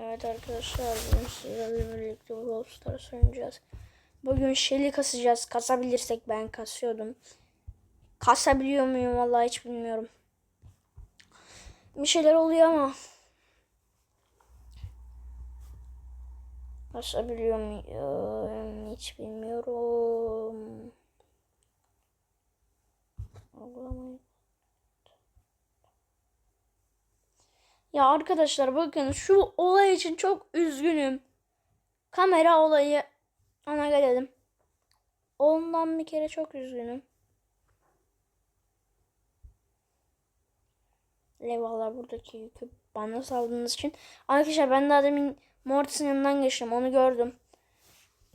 Evet arkadaşlar bugün sizlerle birlikte Brawl Stars oynayacağız. Bugün Shelly kasacağız. Kasabilirsek ben kasıyordum. Kasabiliyor muyum vallahi hiç bilmiyorum. Bir şeyler oluyor ama. Kasabiliyor muyum hiç bilmiyorum. Uygulamayı Ya arkadaşlar bakın şu olay için çok üzgünüm. Kamera olayı ona gelelim. Ondan bir kere çok üzgünüm. Eyvallah buradaki yükü bana saldığınız için. Arkadaşlar ben daha demin Mortis'in yanından geçtim onu gördüm.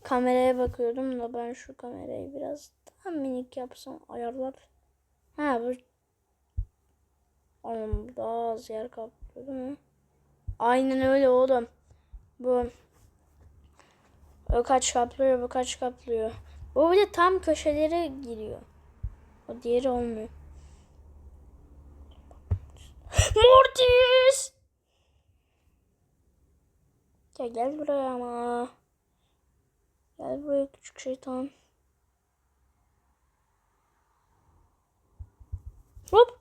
Kameraya bakıyordum da ben şu kamerayı biraz daha minik yapsam ayarlar. Ha bu Oğlum daha az yer kaplıyor değil mi? Aynen öyle oğlum. Bu o kaç kaplıyor bu kaç kaplıyor. Bu bir de tam köşelere giriyor. O diğeri olmuyor. Mortis! Ya gel buraya ama. Gel buraya küçük şeytan. Hop.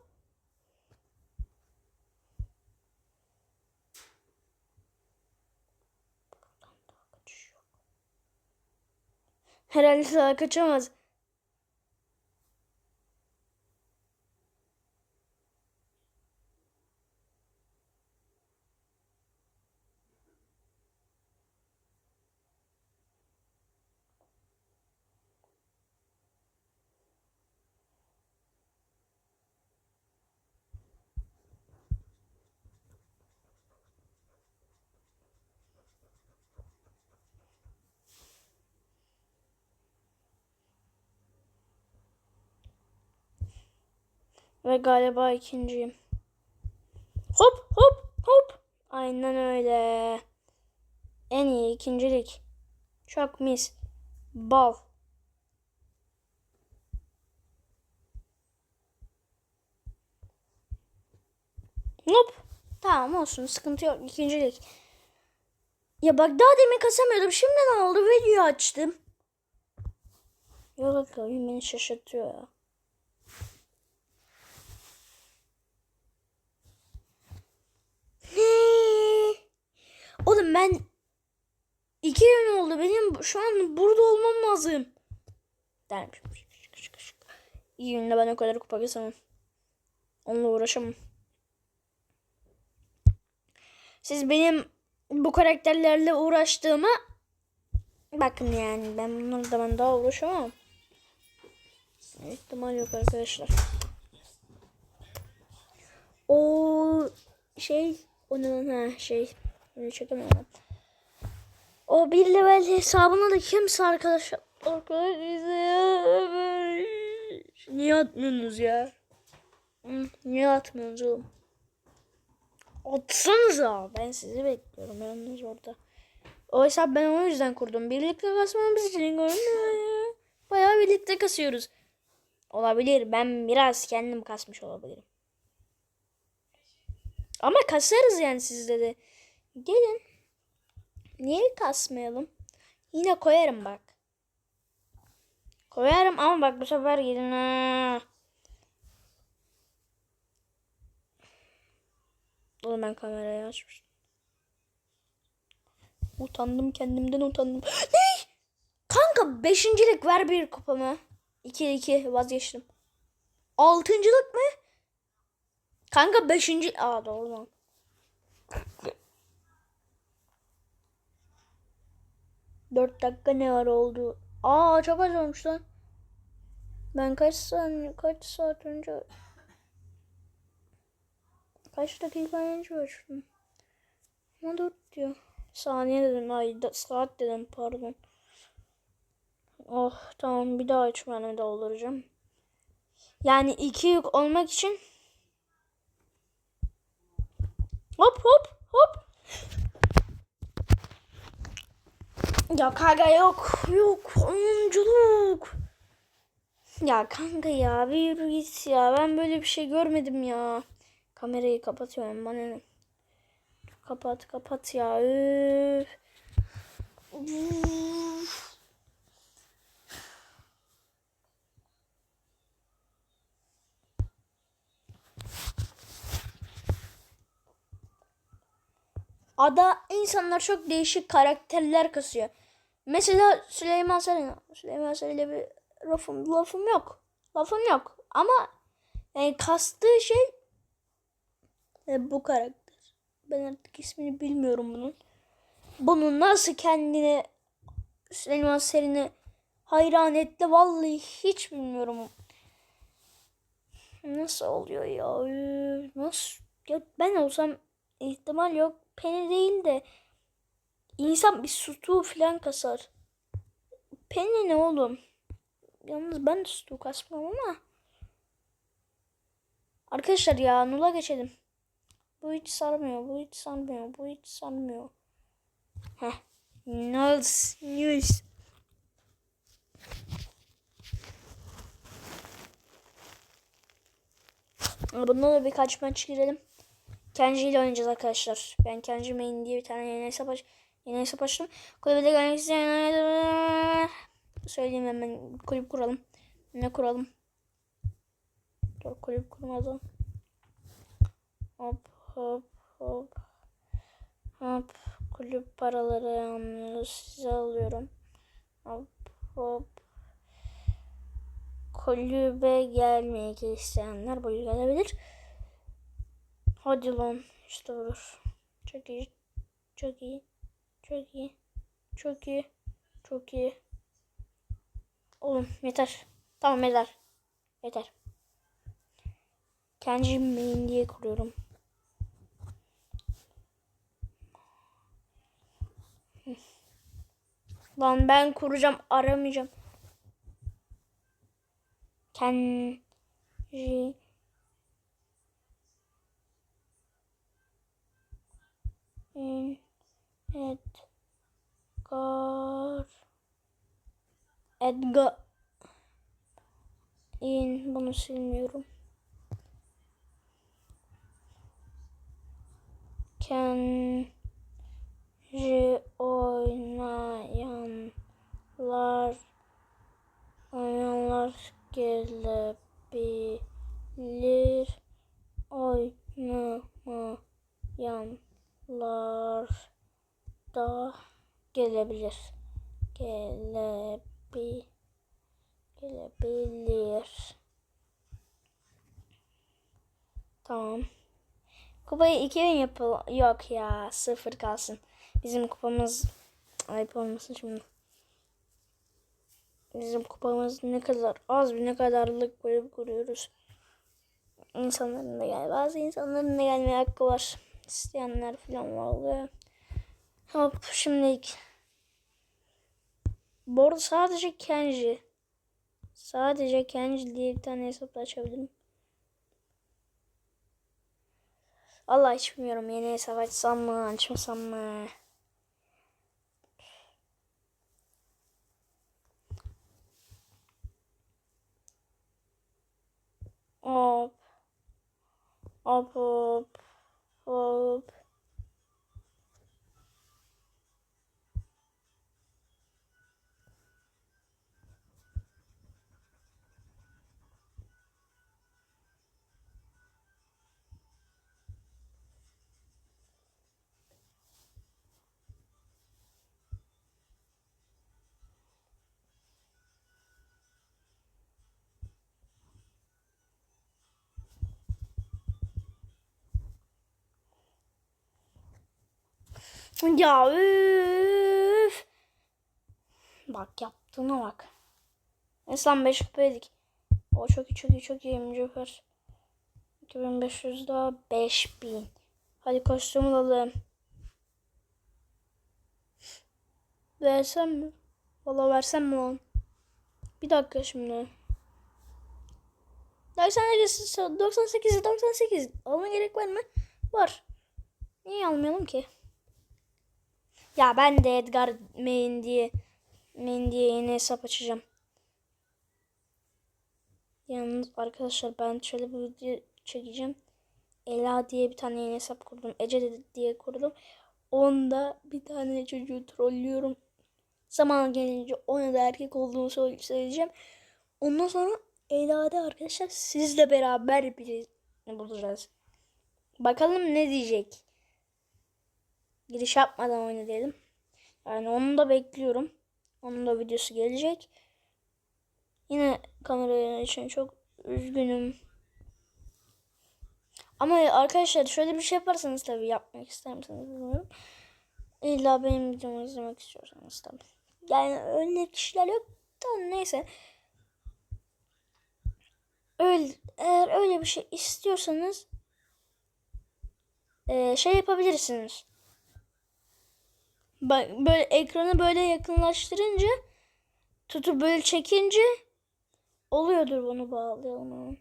Herhalde daha kaçamaz. Ve galiba ikinciyim. Hop hop hop. Aynen öyle. En iyi ikincilik. Çok mis. Bal. Hop. Tamam olsun sıkıntı yok ikincilik. Ya bak daha demin kasamıyordum. Şimdi ne oldu? Video açtım. Yok oyun beni şaşırtıyor ya. Ne? Ben iki gün oldu. Benim şu an burada olmam lazım. Dermişim. İyi günde ben o kadar kupa kesemem. Onunla uğraşamam. Siz benim bu karakterlerle uğraştığımı bakın yani ben bunlarla ben daha uğraşamam. İhtimal yok arkadaşlar. O şey onun ha şey öyle çekemiyorum. O bir level hesabına da kimse arkadaşlar arkadaşlar niye atmıyorsunuz ya? Niye atmıyorsunuz oğlum? Atsanıza. Ben sizi bekliyorum yalnız orada. O hesap ben o yüzden kurdum. Birlikte kasmamız için görünüyor. Bayağı birlikte kasıyoruz. Olabilir. Ben biraz kendim kasmış olabilirim. Ama kasarız yani sizde de. Gelin. Niye kasmayalım? Yine koyarım bak. Koyarım ama bak bu sefer gelin ha. Oğlum ben kamerayı açmıştım. Utandım kendimden utandım. ne? Kanka beşincilik ver bir kupamı. 2 2 vazgeçtim. Altıncılık mı? Kanka beşinci... Aa doğru lan. Dört dakika ne var oldu? Aa çok az olmuş lan. Ben kaç saniye, kaç saat önce... Kaç dakika önce açtım? Ama dört diyor. Saniye dedim, ay da, saat dedim pardon. Oh tamam bir daha açmanı dolduracağım. Yani iki yük olmak için Hop hop hop. Ya kanka yok yok oyunculuk. Ya kanka ya bir git ya ben böyle bir şey görmedim ya. Kamerayı kapatıyorum bana ne. kapat kapat ya. Üf. Üf. Ada insanlar çok değişik karakterler kasıyor. Mesela Süleyman Sarı'na. Süleyman Sarı'yla bir lafım, lafım yok. Lafım yok. Ama yani kastığı şey e, bu karakter. Ben artık ismini bilmiyorum bunun. Bunun nasıl kendine Süleyman Sarı'nı hayran etti vallahi hiç bilmiyorum. Nasıl oluyor ya? Nasıl? Ya ben olsam ihtimal yok. Penny değil de insan bir sütü falan kasar. Penny ne oğlum? Yalnız ben de sütü kasmam ama. Arkadaşlar ya Nula geçelim. Bu hiç sarmıyor. Bu hiç sarmıyor. Bu hiç sarmıyor. Heh. Nils. Nils. Bundan da birkaç maç girelim. Kenji ile oynayacağız arkadaşlar. Ben Kenji Main diye bir tane yeni hesap, aç yeni hesap açtım. Kulübede gelmek isteyenler söyleyeyim hemen kulüp kuralım. Ne kuralım? Dur kulüp kurmadan. Hop hop hop. Hop kulüp paraları anlıyoruz. Size alıyorum. Hop hop. Kulübe gelmek isteyenler buyur gelebilir. Hadi lan. İşte olur. Çok iyi. Çok iyi. Çok iyi. Çok iyi. Çok iyi. Oğlum yeter. Tamam yeter. Yeter. Kenji main diye kuruyorum. Lan ben kuracağım aramayacağım. Kenji in Edgar Edgar. İn bunu silmiyorum. Kenji oynayanlar. Oynayanlar gelebilir. Oynamayanlar da gelebilir gelebi gelebilir tamam kupayı 2000 yapıl yok ya sıfır kalsın bizim kupamız ayıp olmasın şimdi bizim kupamız ne kadar az bir ne kadarlık bölüm kuruyoruz. İnsanların da gel bazı insanların da gelmeye hakkı var. İsteyenler falan var oluyor. Hop şimdilik. Bu arada sadece Kenji. Sadece Kenji diye bir tane hesap açabilirim. Allah hiç bilmiyorum yeni hesap açsam mı açmasam mı. Hop. Hop hop. Hop. Ya üf. Bak yaptığına bak. İnsan 5 kupaydık. O çok iyi çok iyi çok iyi Joker. 2500 daha 5000. Hadi kostüm alalım. Versem mi? Valla versem mi lan? Bir dakika şimdi. 98 98 98 alma gerek var mı? Var. Niye almayalım ki? Ya ben de Edgar Main diye Main diye yeni hesap açacağım. Yalnız arkadaşlar ben şöyle bir video çekeceğim. Ela diye bir tane yeni hesap kurdum. Ece diye kurdum. Onda bir tane çocuğu trollüyorum. Zaman gelince ona da erkek olduğunu söyle- söyleyeceğim. Ondan sonra Ela'da arkadaşlar sizle beraber birini bulacağız. Bakalım ne diyecek. Giriş yapmadan oyna diyelim. Yani onu da bekliyorum. Onun da videosu gelecek. Yine kameraya için çok üzgünüm. Ama arkadaşlar şöyle bir şey yaparsanız tabii yapmak ister misiniz bilmiyorum. İlla benim videomu izlemek istiyorsanız tabii. Yani öyle kişiler yok da neyse. Öyle, eğer öyle bir şey istiyorsanız şey yapabilirsiniz. Böyle ekranı böyle yakınlaştırınca tutup böyle çekince oluyordur bunu bağlayalım.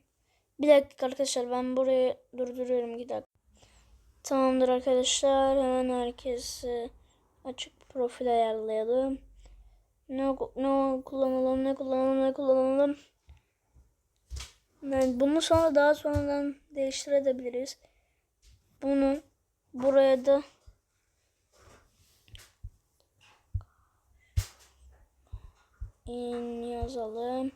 Bir dakika arkadaşlar ben burayı durduruyorum bir dakika. Tamamdır arkadaşlar hemen herkesi açık profil ayarlayalım. Ne, ne kullanalım ne kullanalım ne kullanalım. Yani bunu sonra daha sonradan değiştirebiliriz. Bunu buraya da in yazalım.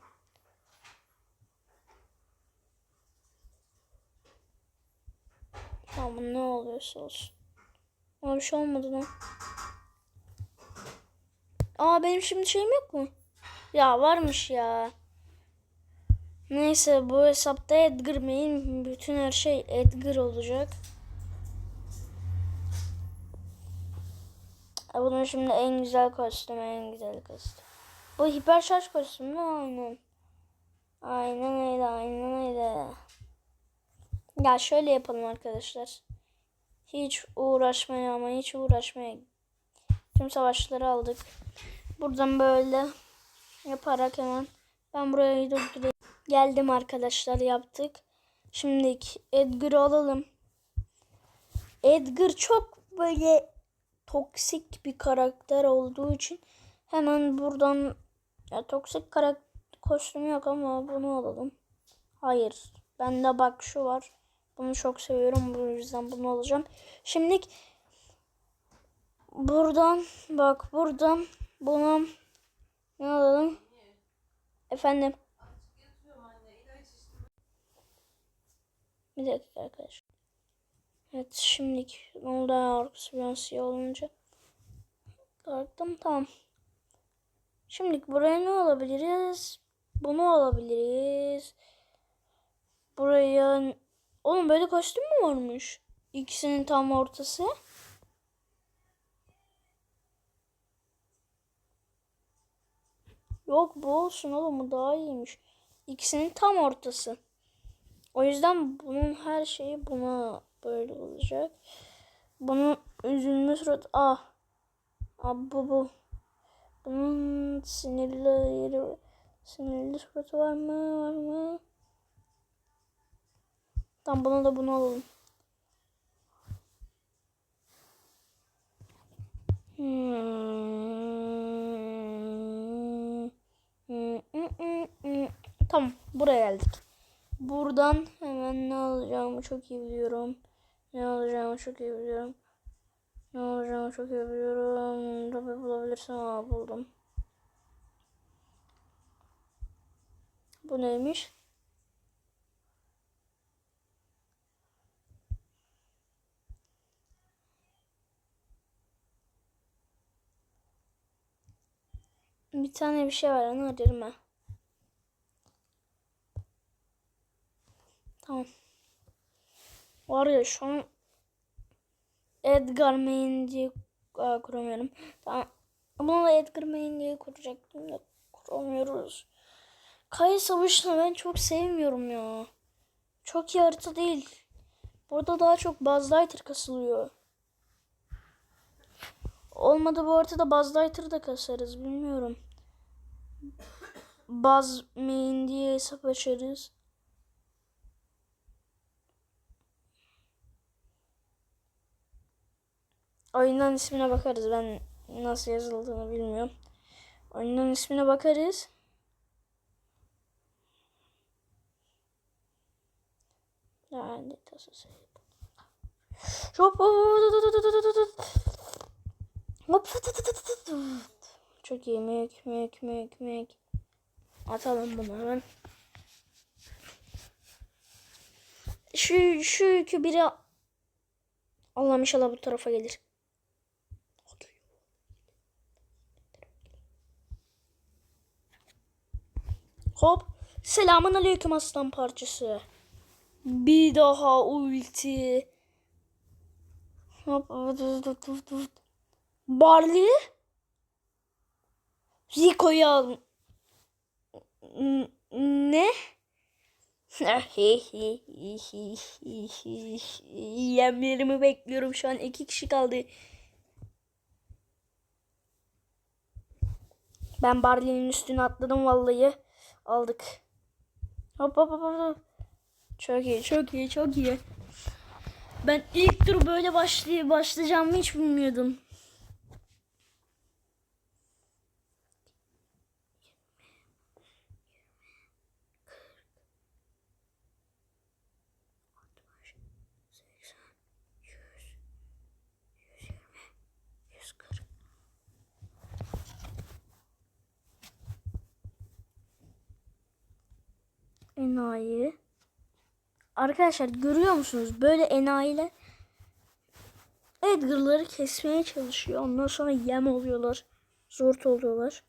Tamam ne oluyorsa olsun. Ama bir şey olmadı lan. Aa benim şimdi şeyim yok mu? Ya varmış ya. Neyse bu hesapta Edgar main bütün her şey Edgar olacak. E, Bunun şimdi en güzel kostümü en güzel kostüm. Bu hiper şarj kostümü aynen. Aynen öyle aynen öyle. Ya şöyle yapalım arkadaşlar. Hiç uğraşmaya ama hiç uğraşmaya. Tüm savaşları aldık. Buradan böyle yaparak hemen ben burayı durdurayım. Geldim arkadaşlar yaptık. Şimdi Edgar'ı alalım. Edgar çok böyle toksik bir karakter olduğu için hemen buradan ya toksik karakter kostümü yok ama bunu alalım. Hayır. Bende bak şu var. Bunu çok seviyorum. Bu yüzden bunu alacağım. Şimdi buradan bak buradan bunu ne alalım? Efendim. Bir dakika arkadaşlar. Evet şimdilik ne oldu arkası siyah olunca. Kalktım tamam. Şimdilik buraya ne alabiliriz? Bunu alabiliriz. Buraya... Oğlum böyle kostüm mü varmış? İkisinin tam ortası. Yok bu olsun oğlum bu daha iyiymiş. İkisinin tam ortası. O yüzden bunun her şeyi buna böyle olacak. Bunun üzülme surat ah. Ah bu bu. Bunun sinirli yeri sinirli suratı var mı? Var mı? Tamam buna da bunu alalım. Hmm. Tamam buraya geldik. Buradan hemen ne alacağımı çok iyi biliyorum. Ne alacağımı çok iyi biliyorum. Ne alacağımı çok iyi biliyorum. Tabii bulabilirsem aa, buldum. Bu neymiş? Bir tane bir şey var onu arıyorum ben. Tamam. Var ya şu an Edgar Main Aa, kuramıyorum. Tamam. Da Edgar Main diye kuracaktım da kuramıyoruz. Kaya Savaşı'nı ben çok sevmiyorum ya. Çok iyi harita değil. Burada daha çok Buzz Lightyear kasılıyor. Olmadı bu haritada Buzz Lightyear'ı da kasarız bilmiyorum. Buzz Main diye hesap açarız. Oyundan ismine bakarız. Ben nasıl yazıldığını bilmiyorum. Oyundan ismine bakarız. Yani tasası. Hop. Çok iyi. Mük mük mük mük. Atalım bunu hemen. Şu şu yükü biri Allah'ım inşallah bu tarafa gelir. Hop. Selamun aleyküm aslan parçası. Bir daha ulti. Hop. Barley. Rico'yu al. Ne? Yemlerimi bekliyorum şu an. iki kişi kaldı. Ben Barley'nin üstüne atladım vallahi. Aldık. Hop hop hop hop. Çok iyi, çok iyi, çok iyi. Ben ilk tur böyle başlay başlayacağımı hiç bilmiyordum. Enayi. Arkadaşlar görüyor musunuz? Böyle enayiler Edgar'ları kesmeye çalışıyor. Ondan sonra yem oluyorlar. Zort oluyorlar.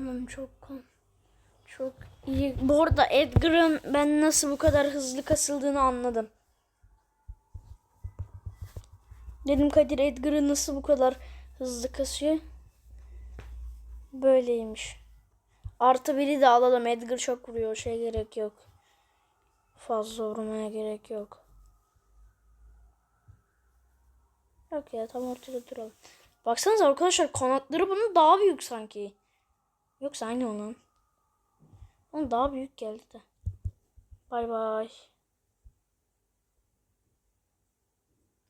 Onun çok çok iyi. Bu arada Edgar'ın ben nasıl bu kadar hızlı kasıldığını anladım. Dedim Kadir Edgar'ı nasıl bu kadar hızlı kasıyor? Böyleymiş. Artı biri de alalım. Edgar çok vuruyor. Şey gerek yok. Fazla vurmaya gerek yok. Yok ya tam ortada duralım. Baksanıza arkadaşlar kanatları bunun daha büyük sanki. Yoksa aynı onun. Onun daha büyük geldi de. Bay bay.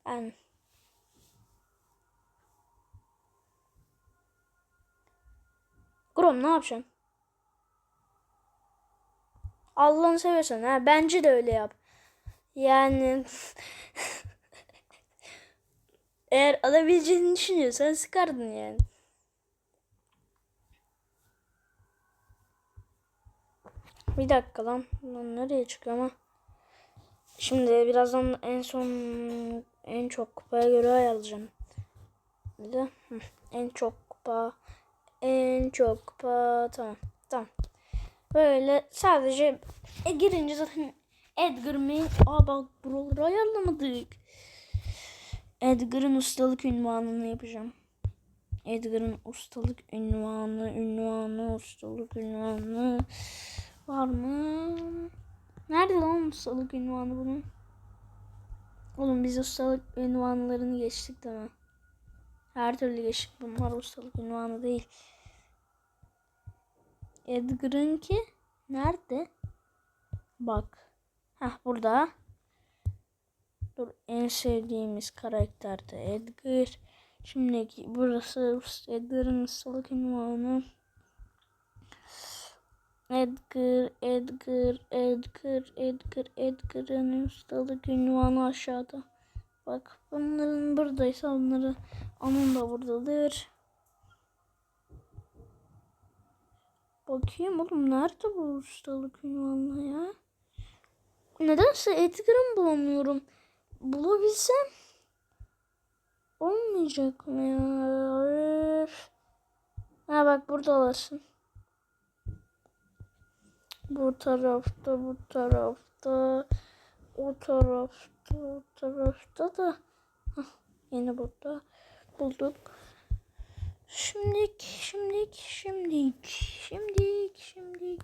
Ben. Grom ne yapacaksın? Allah'ını seversen ha bence de öyle yap. Yani eğer alabileceğini düşünüyorsan sıkardın yani. Bir dakika lan. Lan nereye çıkıyor ama? Şimdi birazdan en son en çok kupaya göre ayarlayacağım. Bir de en çok kupa en çok kupa tamam tamam. Böyle sadece e, girince zaten Edgar main aa bak buraları ayarlamadık. Edgar'ın ustalık ünvanını yapacağım. Edgar'ın ustalık ünvanı, ünvanı, ustalık ünvanı var mı? Nerede lan ustalık ünvanı bunun? Oğlum biz ustalık ünvanlarını geçtik değil mi? Her türlü geçtik. Bunlar ustalık ünvanı değil. Edgar'ın ki nerede? Bak. Hah burada. Dur en sevdiğimiz karakter de Edgar. Şimdiki burası Edgar'ın ustalık ünvanı. Edgar, Edgar, Edgar, Edgar, Edgar'ın ustalık ünvanı aşağıda. Bak bunların buradaysa onları onun da buradadır. Bakayım oğlum nerede bu ustalık ünvanı ya? Nedense Edgar'ı bulamıyorum. Bulabilsem olmayacak mı ya? Ha bak burada olasın. Bu tarafta, bu tarafta, o tarafta, o tarafta da yine burada bulduk. Şimdilik, şimdilik, şimdilik, şimdilik, şimdilik.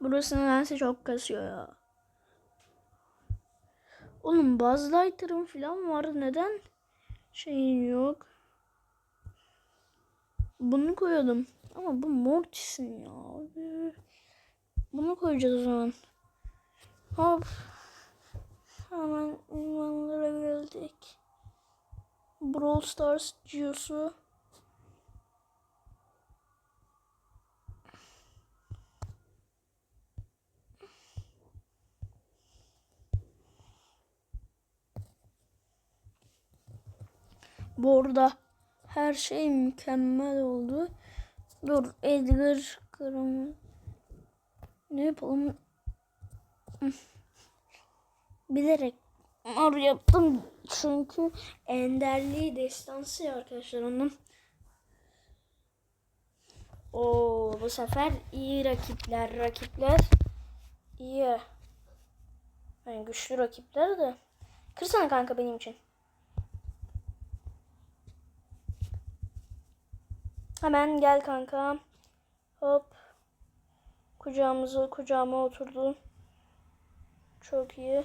Burası nedense çok kasıyor ya. Oğlum Buzz Lightyear'ın falan var. Neden şeyin yok? Bunu koyalım. Ama bu Mortis'in ya. Bunu koyacağız o zaman. Hop. Hemen ünvanlara geldik. Brawl Stars Giosu. Bu arada her şey mükemmel oldu. Dur Edgar Kırım. Ne yapalım? Bilerek mor yaptım çünkü enderliği destansı ya arkadaşlar onun. Oo bu sefer iyi rakipler rakipler iyi. Yani güçlü rakipler de. Kırsana kanka benim için. Hemen gel kanka. Hop. Kucağımıza kucağıma oturdu. Çok iyi.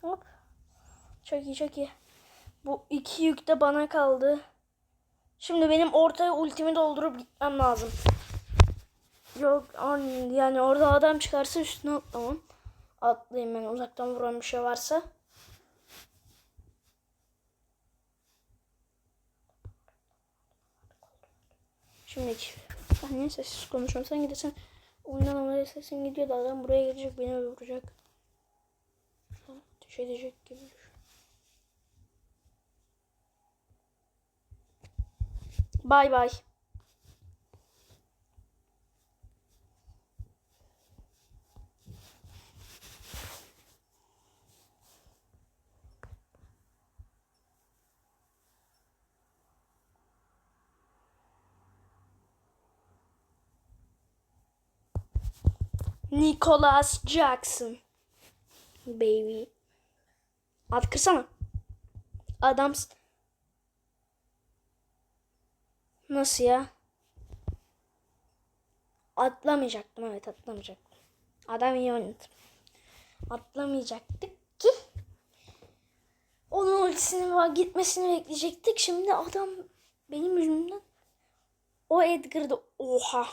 Hop. Çok iyi çok iyi. Bu iki yük de bana kaldı. Şimdi benim ortaya ultimi doldurup gitmem lazım. Yok an- yani orada adam çıkarsa üstüne atlamam. Atlayayım ben uzaktan vuran bir şey varsa. Şimdi ben niye sessiz konuşuyorum? Sen gidersen oyundan oraya sesin gidiyor da adam buraya gelecek beni vuracak. Ateş edecek gibi düşün. Bay bay. Nicholas Jackson. Baby. At kırsana. Adams. Nasıl ya? Atlamayacaktım evet atlamayacaktım. Adam iyi oynadı. Atlamayacaktık ki. Onun ultisinin gitmesini bekleyecektik. Şimdi adam benim yüzümden o Edgar'da oha.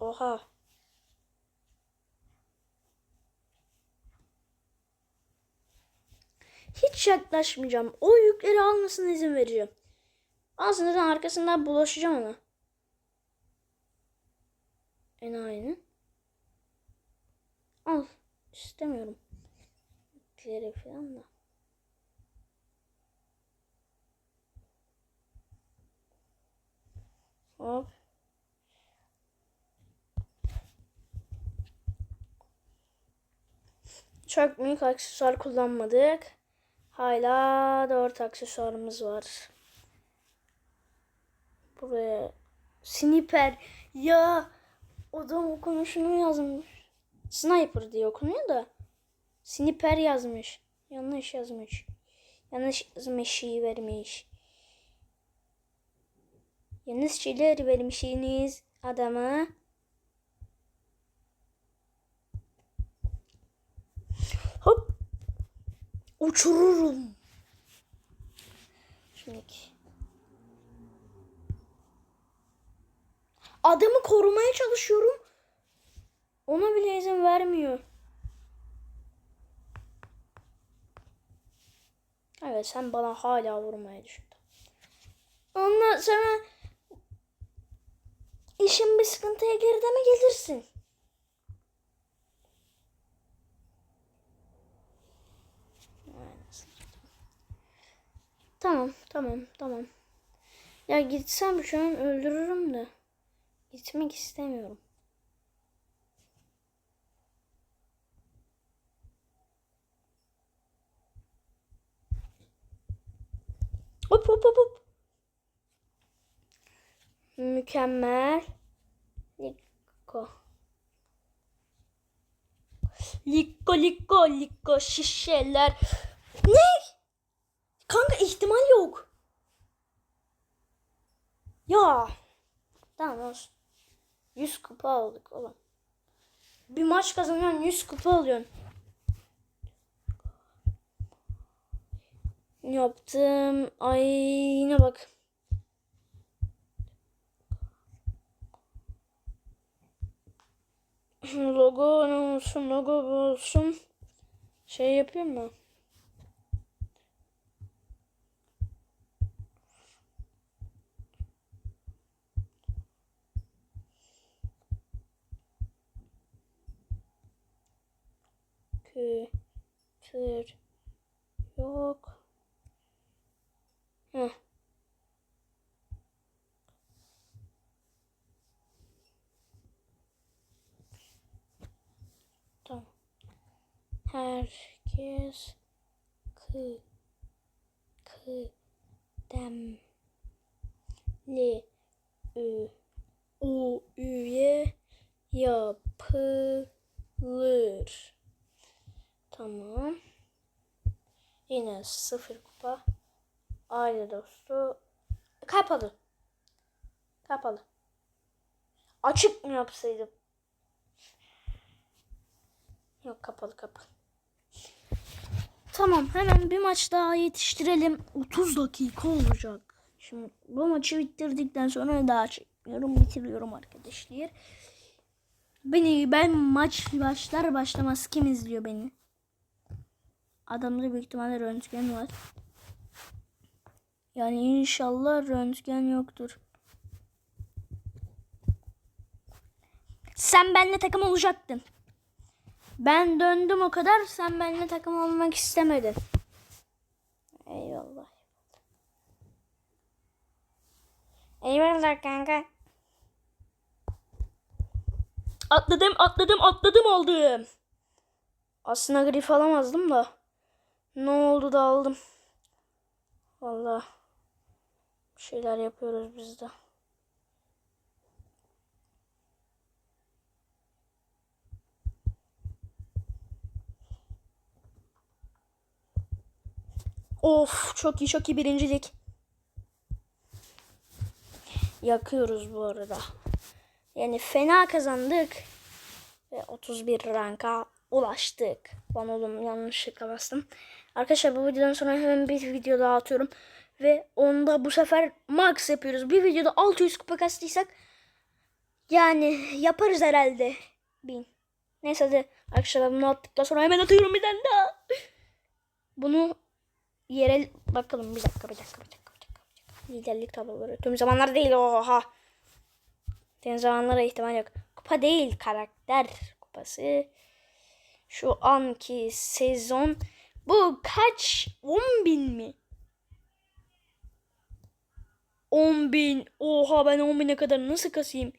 Oha. Hiç yaklaşmayacağım. O yükleri almasına izin vereceğim. Aslında arkasından bulaşacağım ona. Enayinin. Al. İstemiyorum. Yükleri falan da. Hop. Çok büyük aksesuar kullanmadık. Hala 4 aksesuarımız var. Buraya sniper ya adam okunuşunu yazmış. Sniper diye okunuyor da sniper yazmış. Yanlış yazmış. Yanlış yazmış vermiş. Yanlış şeyler vermişsiniz adama. Hop. Uçururum. Şimdi. Adamı korumaya çalışıyorum. Ona bile izin vermiyor. Evet sen bana hala vurmaya düştün. Ondan sonra işin bir sıkıntıya girdi mi gelirsin. Tamam, tamam, tamam. Ya gitsem şu an öldürürüm de. Gitmek istemiyorum. Hop hop hop hop. Mükemmel. Liko. Liko liko liko şişeler. Ne? Kanka ihtimal yok. Ya. Tamam olsun. 100 kupa aldık oğlum. Bir maç kazanıyorsun 100 kupa alıyorsun. Yaptım. Ay yine bak. Logo ne olsun logo olsun. Şey yapayım mı? Kültür yok. Heh. Tamam. Herkes kı kıdemli ü u üye yapılır. Tamam. Yine sıfır kupa. Aile dostu. Kapalı. Kapalı. Açık mı yapsaydım? Yok kapalı kapalı. Tamam hemen bir maç daha yetiştirelim. 30 dakika olacak. Şimdi bu maçı bitirdikten sonra daha çekmiyorum. Bitiriyorum arkadaşlar. Beni ben maç başlar başlamaz kim izliyor beni? Adamda büyük ihtimalle röntgen var. Yani inşallah röntgen yoktur. Sen benimle takım olacaktın. Ben döndüm o kadar sen benimle takım olmak istemedin. Eyvallah. Eyvallah kanka. Atladım atladım atladım aldım. Aslında grif alamazdım da. Ne oldu da aldım. Vallahi bir şeyler yapıyoruz biz de. Of çok iyi çok iyi birincilik. Yakıyoruz bu arada. Yani fena kazandık. Ve 31 ranka ulaştık. Lan oğlum yanlışlıkla bastım. Arkadaşlar bu videodan sonra hemen bir video daha atıyorum. Ve onda bu sefer max yapıyoruz. Bir videoda 600 kupa kastıysak yani yaparız herhalde. Bin. Neyse hadi arkadaşlar bunu attıktan sonra hemen atıyorum bir tane daha. Bunu yere bakalım bir dakika bir dakika bir dakika. Bir dakika, bir dakika. Liderlik tabloları. Tüm zamanlar değil oha. Tüm zamanlara ihtimal yok. Kupa değil karakter kupası. Şu anki sezon bu kaç? 10 bin mi? 10 bin. Oha ben 10 bine kadar nasıl kasayım?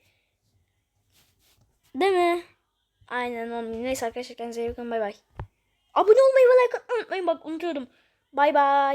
Değil mi? Aynen 10 bin. Neyse arkadaşlar kendinize iyi bakın. Bay bay. Abone olmayı ve like atmayı unutmayın. Bak unutuyordum. Bay bay.